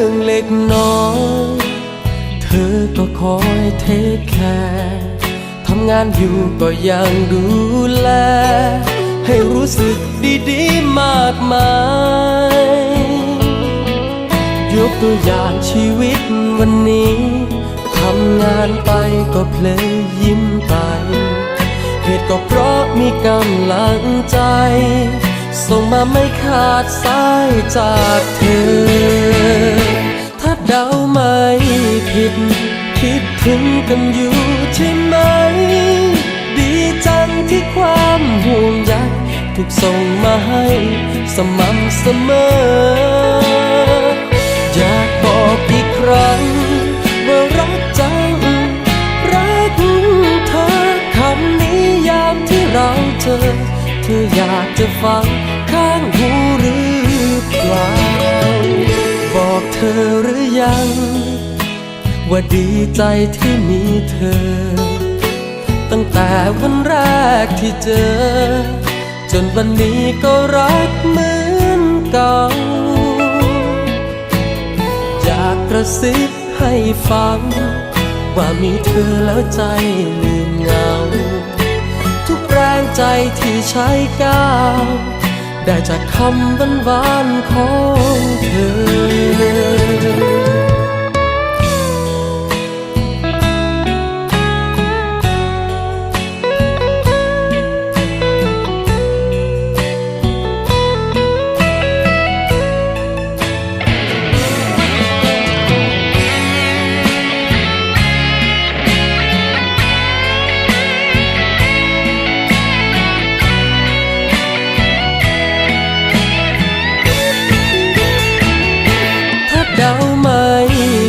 รื่องเล็กน้อย เธอก็คอยเทคแคร์ทำงานอยู่ก็ยังดูแล ให้รู้สึกดีๆมากมาย ยกตัวอย่างชีวิตวันนี้ ทำงานไปก็เพลยยิ้มไป เหตุก็เพราะมีกำลังใจ ส่งมาไม่ขาดสายจากเธอ ถ้าเดาไม่ผิด คิดถึงกันอยู่ใช่ไหม ดีจังที่ความห่วงใยถูกส่งมาให้สม่ำเสมอ ธออยากจะฟังข้างหูหรือเปล่า บอกเธอหรือยัง ว่าดีใจที่มีเธอ ตั้งแต่วันแรกที่เจอ จนวันนี้ก็รักเหมือนเก่า อยากกระซิบให้ฟัง ว่ามีเธอแล้วใจ ใจที่ใช้ก้าวได้จากคำหวานหวานๆของเธอ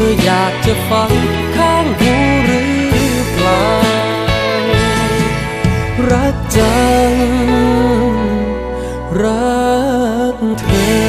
ธออยากจะฟังข้างหูหรือเปล่า รักจัง รักเธอ